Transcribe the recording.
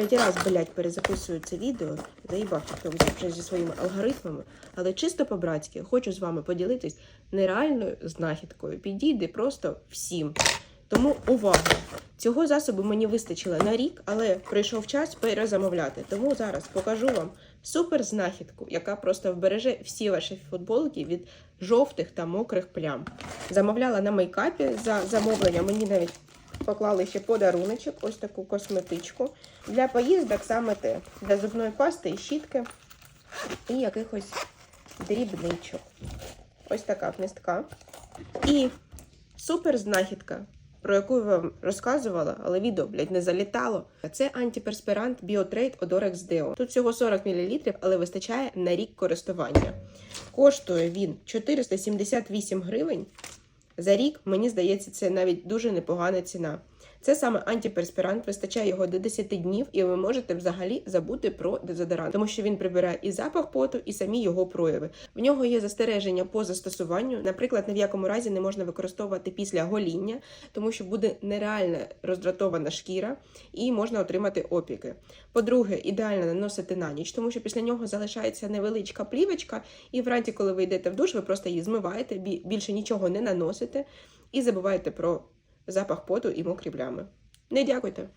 Третій раз, блядь, перезаписую це відео. Заїбав TikTok вже зі своїми алгоритмами. Але чисто по-братськи хочу з вами поділитись нереальною знахідкою. Підійде просто всім. Тому увага! Цього засобу мені вистачило на рік, але прийшов час перезамовляти. Тому зараз покажу вам супер знахідку, яка просто вбереже всі ваші футболки від жовтих та мокрих плям. Замовляла на мейкапі за замовлення. Мені навіть поклали ще подаруночок, ось таку косметичку. Для поїздок саме те. Для зубної пасти і щітки і якихось дрібничок. Ось така вмістка. І супер знахідка, про яку я вам розказувала, але відео, блядь, не залітало. Це антиперспірант Біотрейд Odorex Deo. Тут всього 40 мл, але вистачає на рік користування. Коштує він 478 гривень. За рік, мені здається, це навіть дуже непогана ціна. Це саме антиперспірант, вистачає його до 10 днів, і ви можете взагалі забути про дезодорант, тому що він прибирає і запах поту, і самі його прояви. В нього є застереження по застосуванню. Наприклад, ні в якому разі не можна використовувати після гоління, тому що буде нереально роздратована шкіра і можна отримати опіки. По-друге, ідеально наносити на ніч, тому що після нього залишається невеличка плівочка, і вранці, коли ви йдете в душ, ви просто її змиваєте, більше нічого не наносите і забувайте про запах поту і мокрі плями. Не дякуйте.